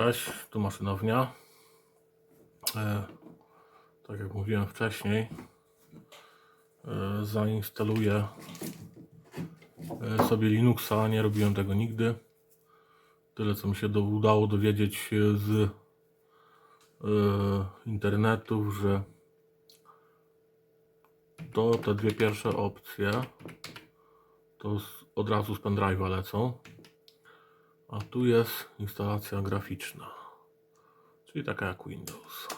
Cześć, tu maszynownia. E, tak jak mówiłem wcześniej, e, zainstaluję e, sobie Linuxa. Nie robiłem tego nigdy. Tyle co mi się do, udało dowiedzieć z e, internetu, że to te dwie pierwsze opcje to z, od razu z pendrive'a lecą. A tu jest instalacja graficzna, czyli taka jak Windows.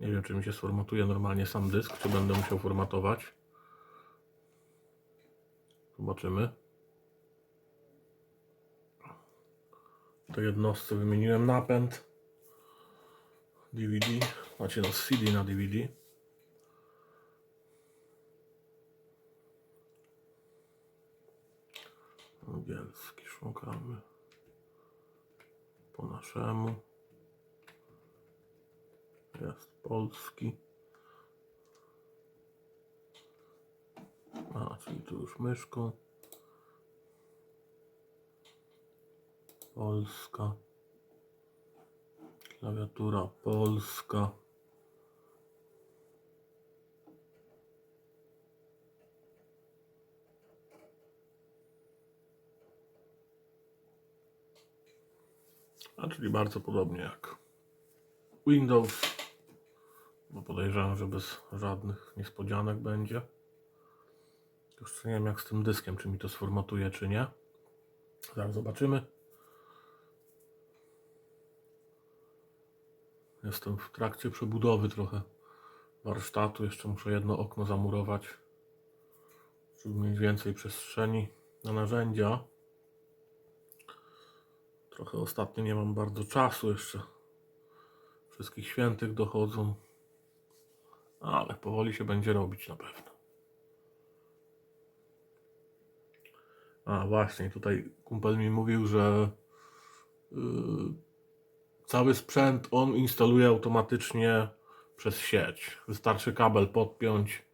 Nie wiem, czy mi się sformatuje normalnie sam dysk, czy będę musiał formatować. Zobaczymy. Tej jednostce wymieniłem napęd DVD, znaczy no CD na DVD. Angielski szukamy. Po naszemu. Jest polski. A, czyli tu już myszką. Polska. Klawiatura polska. A czyli bardzo podobnie jak Windows. Bo podejrzewam, że bez żadnych niespodzianek będzie. Już nie wiem jak z tym dyskiem, czy mi to sformatuje, czy nie. Zaraz zobaczymy. Jestem w trakcie przebudowy trochę warsztatu. Jeszcze muszę jedno okno zamurować, żeby mieć więcej przestrzeni na narzędzia. Trochę ostatnio nie mam bardzo czasu jeszcze. Wszystkich świętych dochodzą. Ale powoli się będzie robić na pewno. A właśnie, tutaj kumpel mi mówił, że yy, cały sprzęt on instaluje automatycznie przez sieć. Wystarczy kabel podpiąć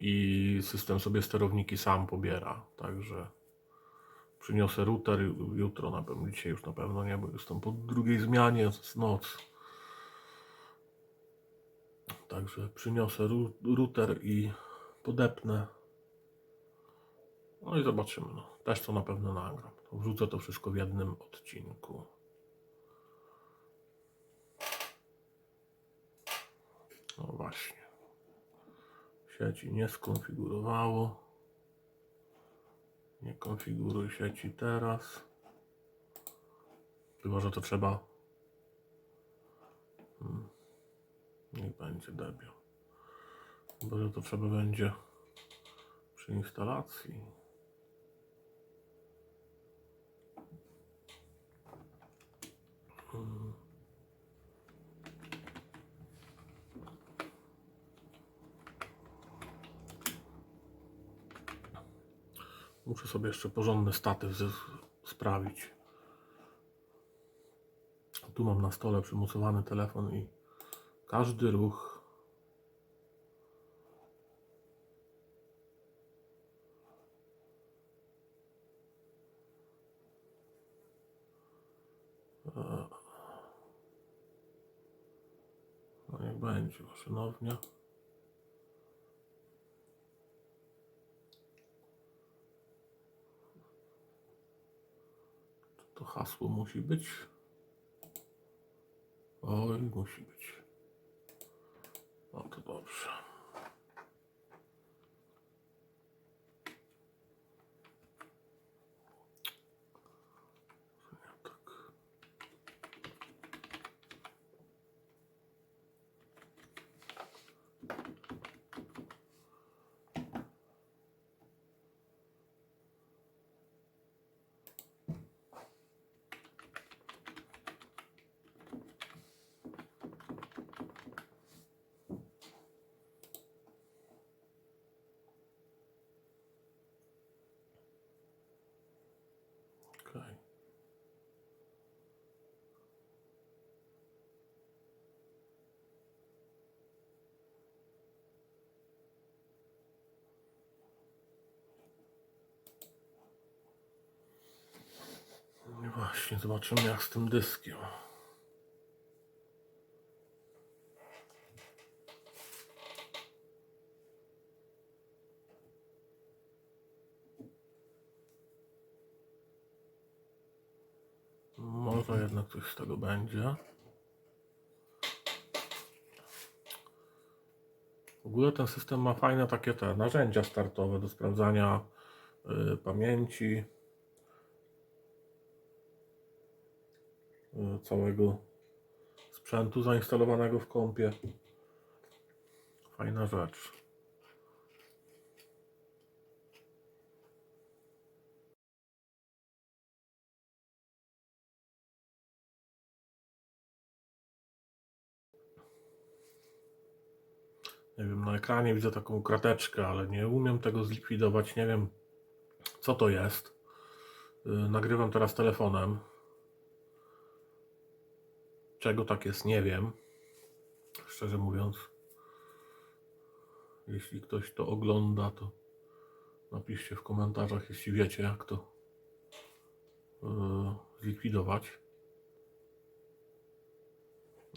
i system sobie sterowniki sam pobiera. Także przyniosę router jutro na pewno, dzisiaj już na pewno nie, bo jestem po drugiej zmianie, jest noc. Także przyniosę router i podepnę. No i zobaczymy. No. Też to na pewno nagram. Wrzucę to wszystko w jednym odcinku. No właśnie. Sieci nie skonfigurowało. Nie konfiguruj sieci teraz. Chyba, że to trzeba. Hmm. Niech będzie debian. Chyba, że to trzeba będzie przy instalacji. Muszę sobie jeszcze porządny statyw sprawić. Tu mam na stole przymocowany telefon i każdy ruch E, No jak będzie, maszynownia. Hasło musi być? Oj, musi być. No to dobrze. Właśnie, zobaczymy jak z tym dyskiem. Może jednak coś z tego będzie. W ogóle ten system ma fajne takie te narzędzia startowe do sprawdzania y, pamięci całego sprzętu zainstalowanego w kompie. Fajna rzecz. Nie wiem, na ekranie widzę taką krateczkę, ale nie umiem tego zlikwidować. Nie wiem, co to jest. Yy, Nagrywam teraz telefonem. Czego tak jest, nie wiem. Szczerze mówiąc. Jeśli ktoś to ogląda, to napiszcie w komentarzach, jeśli wiecie, jak to yy, zlikwidować.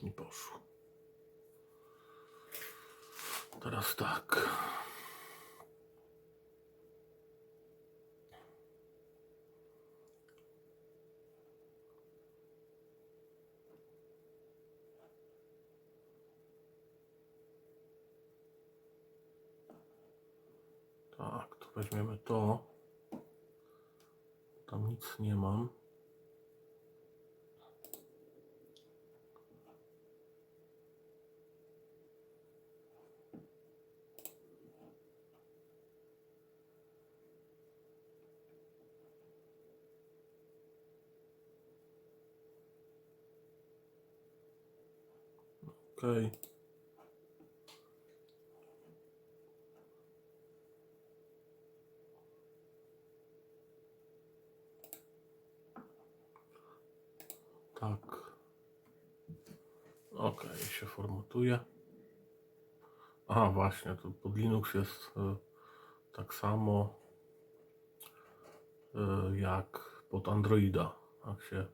I poszło. Teraz tak. Tak, to weźmiemy to. Tam nic nie mam. Okej. Tak. Okej, się formatuje. Aha, właśnie, to pod Linux jest e, tak samo e, jak pod Androida. Jak się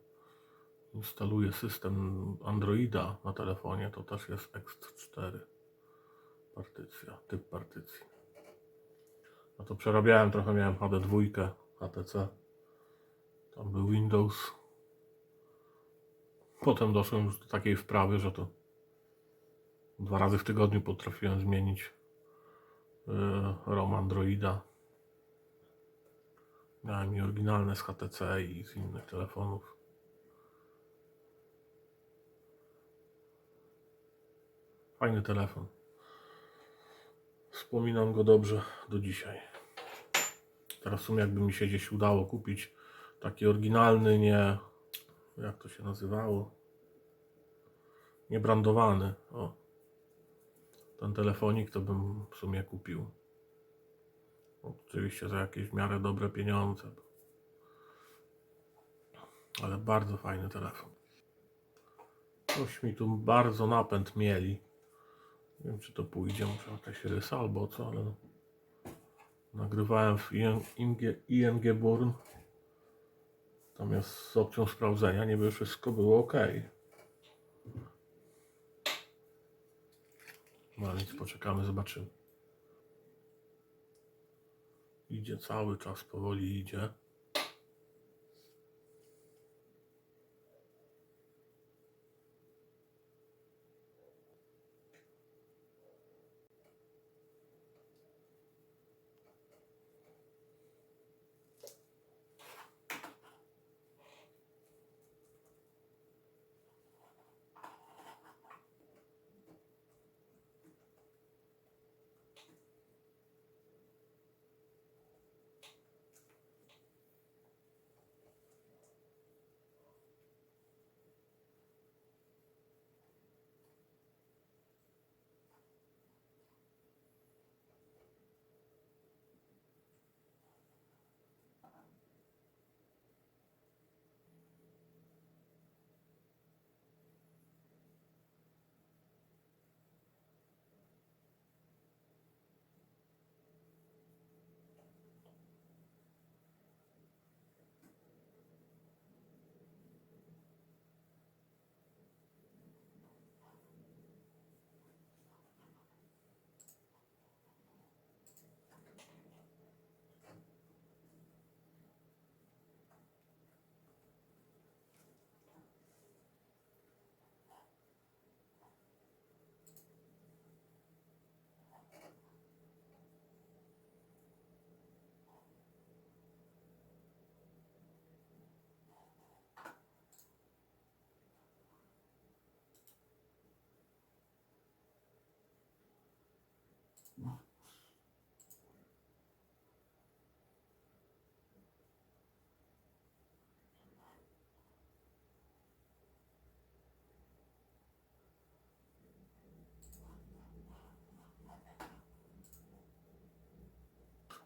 instaluje system Androida na telefonie, to też jest Ext4 partycja, typ partycji. No to przerabiałem trochę, miałem HD2, HTC, tam był Windows. Potem doszłem już do takiej wprawy, że to dwa razy w tygodniu potrafiłem zmienić yy, ROM Androida. Miałem i oryginalne z HTC i z innych telefonów. Fajny telefon. Wspominam go dobrze do dzisiaj. Teraz w sumie jakby mi się gdzieś udało kupić taki oryginalny, nie... Jak to się nazywało? Niebrandowany. O. Ten telefonik to bym w sumie kupił. Oczywiście za jakieś w miarę dobre pieniądze. Ale bardzo fajny telefon. Coś mi tu bardzo napęd mieli. Nie wiem, czy to pójdzie, może jakaś rysa albo co, ale nagrywałem w ING, ING Born. Jest z opcją sprawdzenia, niby wszystko było ok. No nic, poczekamy, zobaczymy. Idzie cały czas, powoli idzie.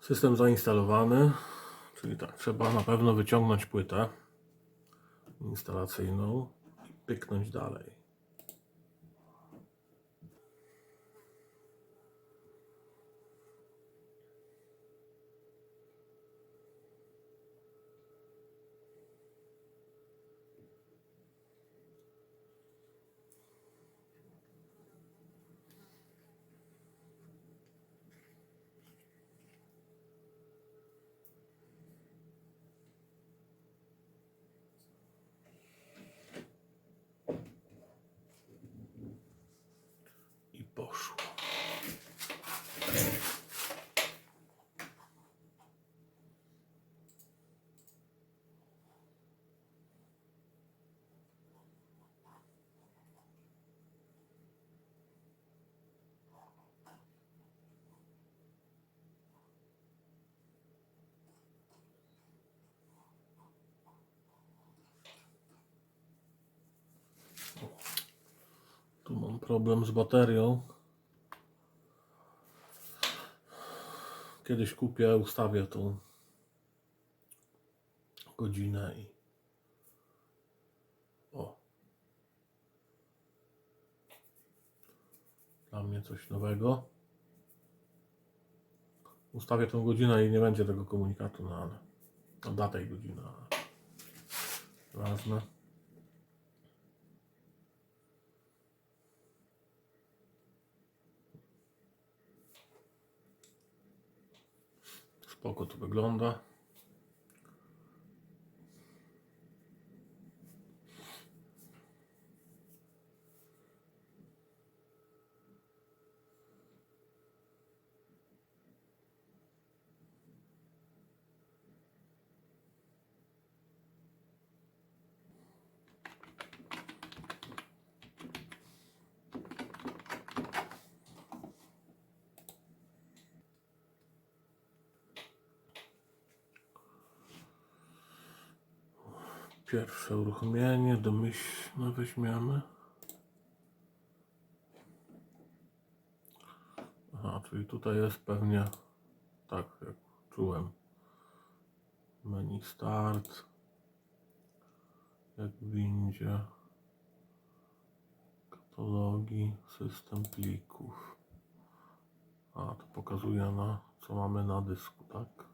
System zainstalowany, czyli tak, trzeba na pewno wyciągnąć płytę instalacyjną i pyknąć dalej. I poszło. Tu mam problem z baterią. Kiedyś kupię, ustawię tą godzinę i o. Dla mnie coś nowego. Ustawię tą godzinę i nie będzie tego komunikatu, no ale datę i godzinę. Ważne. Spoko to wygląda. Pierwsze uruchomienie, domyślne weźmiemy. Aha, czyli tutaj jest pewnie tak jak czułem. Menu start. Jak w windzie. Katalogi, system plików. A, to pokazuje na co mamy na dysku, tak?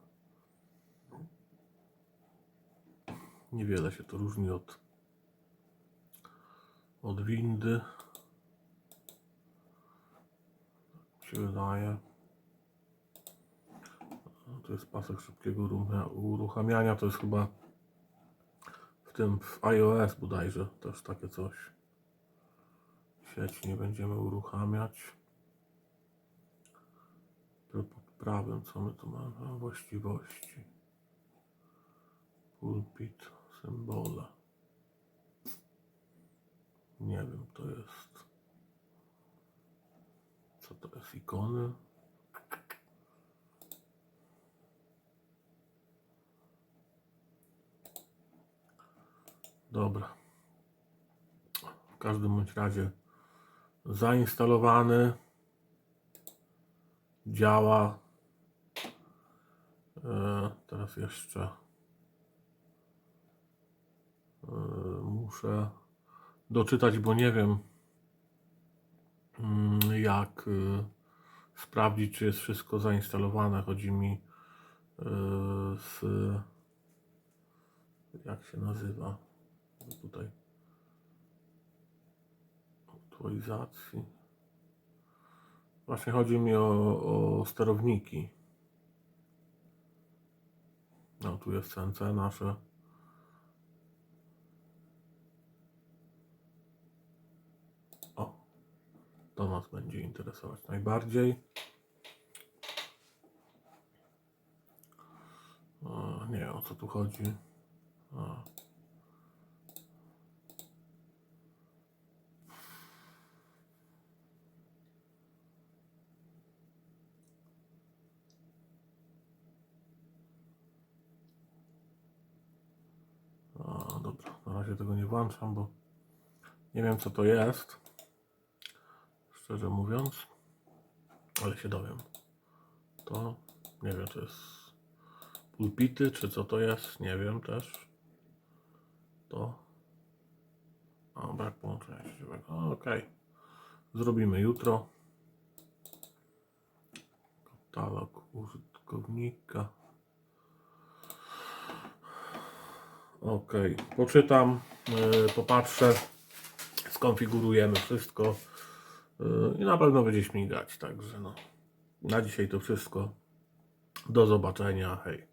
Niewiele się to różni od, od windy. Tak się wydaje. To jest pasek szybkiego uruchamiania. To jest chyba w tym w iOS bodajże też takie coś. Sieć nie będziemy uruchamiać. To pod prawem co my tu mamy? Właściwości. Pulpit, symbole. Nie wiem, to jest. Co to jest? Ikony? Dobra. W każdym bądź razie zainstalowany. Działa. E, teraz jeszcze muszę doczytać, bo nie wiem mm, jak e, sprawdzić, czy jest wszystko zainstalowane. Chodzi mi e, z jak się nazywa tutaj aktualizacji. Właśnie chodzi mi o, o sterowniki. No tu jest CNC nasze. To nas będzie interesować najbardziej. O, nie o co tu chodzi. A. A, dobra, na razie tego nie włączam, bo nie wiem co to jest. Szczerze mówiąc, ale się dowiem. To Nie wiem, to jest pulpity, czy co to jest, nie wiem też. To. O, brak połączenia sieciowego. Okej. Zrobimy jutro. Katalog użytkownika. Ok, poczytam, yy, popatrzę, skonfigurujemy wszystko i na pewno będzie śmigać. Także no, na dzisiaj to wszystko. Do zobaczenia. Hej.